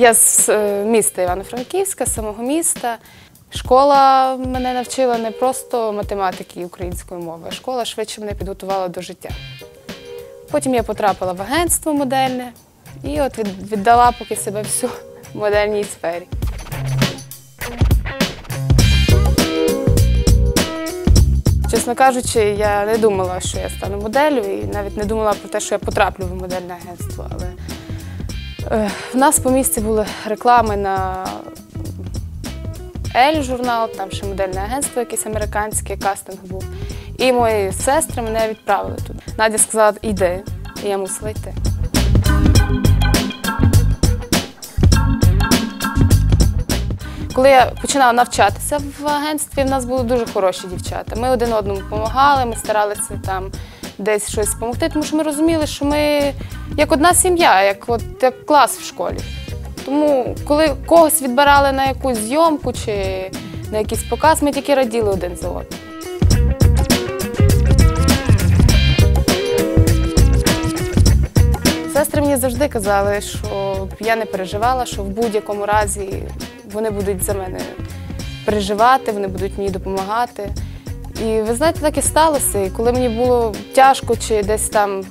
Я з е, міста Івано-Франківська, з самого міста. Школа мене навчила не просто математики і української мови, а школа швидше мене підготувала до життя. Потім я потрапила в агентство модельне і от віддала поки себе всю в модельній сфері. Чесно кажучи, я не думала, що я стану моделлю, і навіть не думала про те, що я потраплю в модельне агентство. Але в нас по місті були реклами на Ель журнал, там ще модельне агентство, якесь американське, кастинг був. І мої сестри мене відправили туди. Надя сказала, йди, і я мусила йти. Коли я починала навчатися в агентстві, в нас були дуже хороші дівчата. Ми один одному допомагали, ми старалися там десь щось допомогти, тому що ми розуміли, що ми як одна сім'я, як, от, як клас в школі. Тому, коли когось відбирали на якусь зйомку чи на якийсь показ, ми тільки раділи один за одним. Сестри мені завжди казали, що я не переживала, що в будь-якому разі вони будуть за мене переживати, вони будуть мені допомагати. І ви знаєте, так і сталося. І коли мені було тяжко чи десь там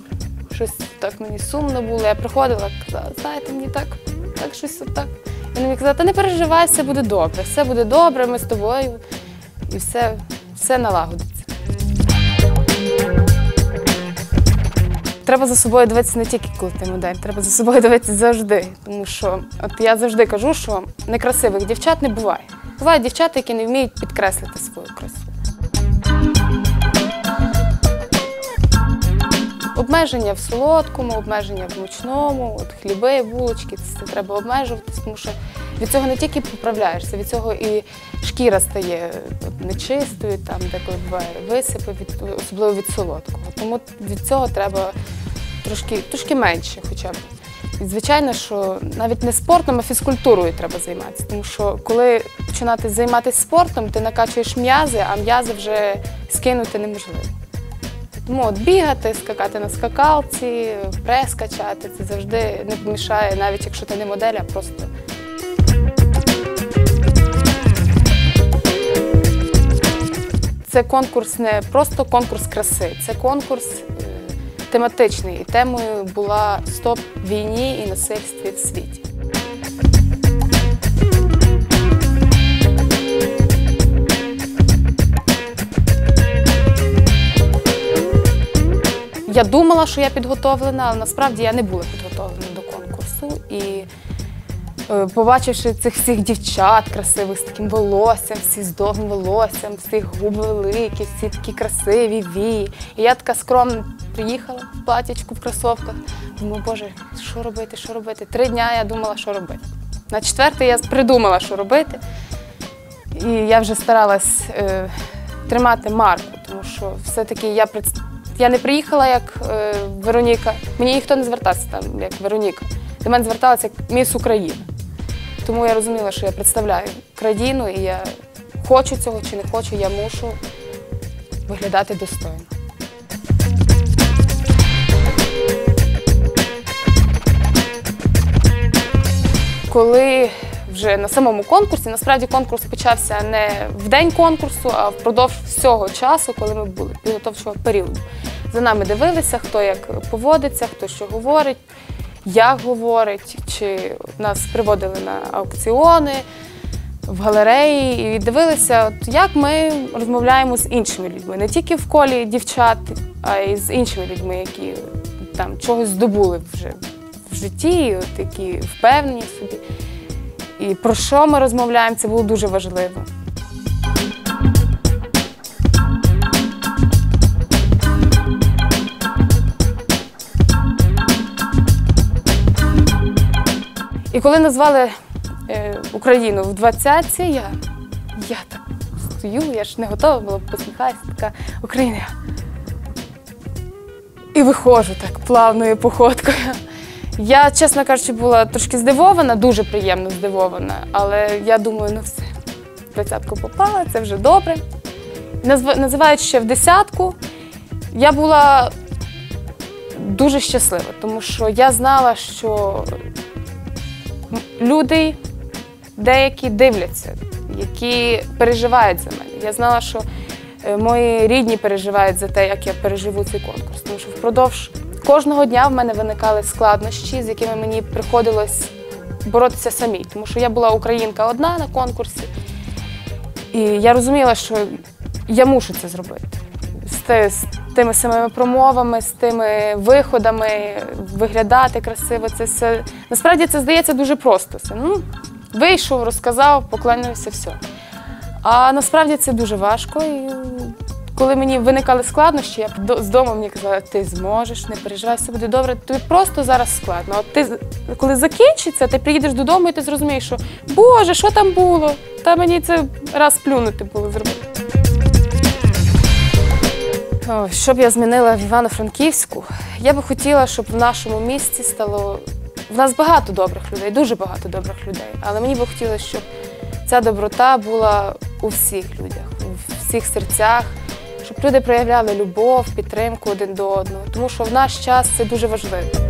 щось так мені сумно було, я приходила, казала, знаєте, мені так, так щось отак. І вони мені казали, та не переживай, все буде добре, все буде добре, ми з тобою, і все, все налагодиться. Треба за собою дивитися не тільки коли ти модель, треба за собою дивитися завжди. Тому що от я завжди кажу, що некрасивих дівчат не буває. Бувають дівчата, які не вміють підкреслити свою красу. Обмеження в солодкому, обмеження в мучному, от хліби, булочки, це треба обмежуватись, тому що від цього не тільки поправляєшся, від цього і шкіра стає нечистою, там деколи буває висипи, від, особливо від солодкого. Тому від цього треба трошки, трошки менше хоча б. І звичайно, що навіть не спортом, а фізкультурою треба займатися. Тому що коли починати займатися спортом, ти накачуєш м'язи, а м'язи вже скинути неможливо. Тому от бігати, скакати на скакалці, прес качати це завжди не помішає, навіть якщо ти не модель, а просто. Це конкурс не просто конкурс краси, це конкурс тематичний. І темою була стоп війні і насильстві в світі. Я думала, що я підготовлена, але насправді я не була підготовлена до конкурсу. І е, побачивши цих всіх дівчат красивих з таким волоссям, всі з довгим волоссям, всіх губи великі, всі такі красиві, вії. І я така скромна приїхала в платячку, в кросовках. Думаю, боже, що робити, що робити? Три дня я думала, що робити. На четвертий я придумала, що робити. І я вже старалась е, тримати марку, тому що все-таки я я не приїхала як е, Вероніка. Мені ніхто не звертався там, як Вероніка. До мене зверталася як міс України. Тому я розуміла, що я представляю країну, і я хочу цього чи не хочу, я мушу виглядати достойно. Коли вже на самому конкурсі, насправді конкурс почався не в день конкурсу, а впродовж всього часу, коли ми були підготовчого періоду. За нами дивилися, хто як поводиться, хто що говорить, як говорить, чи нас приводили на аукціони, в галереї і дивилися, от як ми розмовляємо з іншими людьми, не тільки в колі дівчат, а й з іншими людьми, які там чогось здобули вже в житті, і от які впевнені собі. І про що ми розмовляємо, це було дуже важливо. І коли назвали е, Україну в 20-ці, я, я так стою, я ж не готова була, посміхаюся, така Україна. І виходжу так плавною походкою. Я, чесно кажучи, була трошки здивована, дуже приємно здивована, але я думаю, ну все, в двадцятку попала, це вже добре. Називають ще в десятку. Я була дуже щаслива, тому що я знала, що люди деякі дивляться, які переживають за мене. Я знала, що е, мої рідні переживають за те, як я переживу цей конкурс. Тому що впродовж кожного дня в мене виникали складнощі, з якими мені приходилось боротися самій. Тому що я була українка одна на конкурсі, і я розуміла, що я мушу це зробити. З, з тими самими промовами, з тими виходами, виглядати красиво. Це все насправді це здається дуже просто. Це, ну, вийшов, розказав, поклонився, все. А насправді це дуже важко. І коли мені виникали складнощі, я з дому мені казала, ти зможеш, не переживай, все буде добре. Тобі просто зараз складно. От ти коли закінчиться, ти приїдеш додому і ти зрозумієш, що Боже, що там було? Та мені це раз плюнути було зробити. Що б я змінила в Івано-Франківську? Я би хотіла, щоб в нашому місті стало. В нас багато добрих людей, дуже багато добрих людей. Але мені би хотілося, щоб ця доброта була у всіх людях, у всіх серцях, люди проявляли любов, підтримку один до одного. Тому що в наш час це дуже важливо.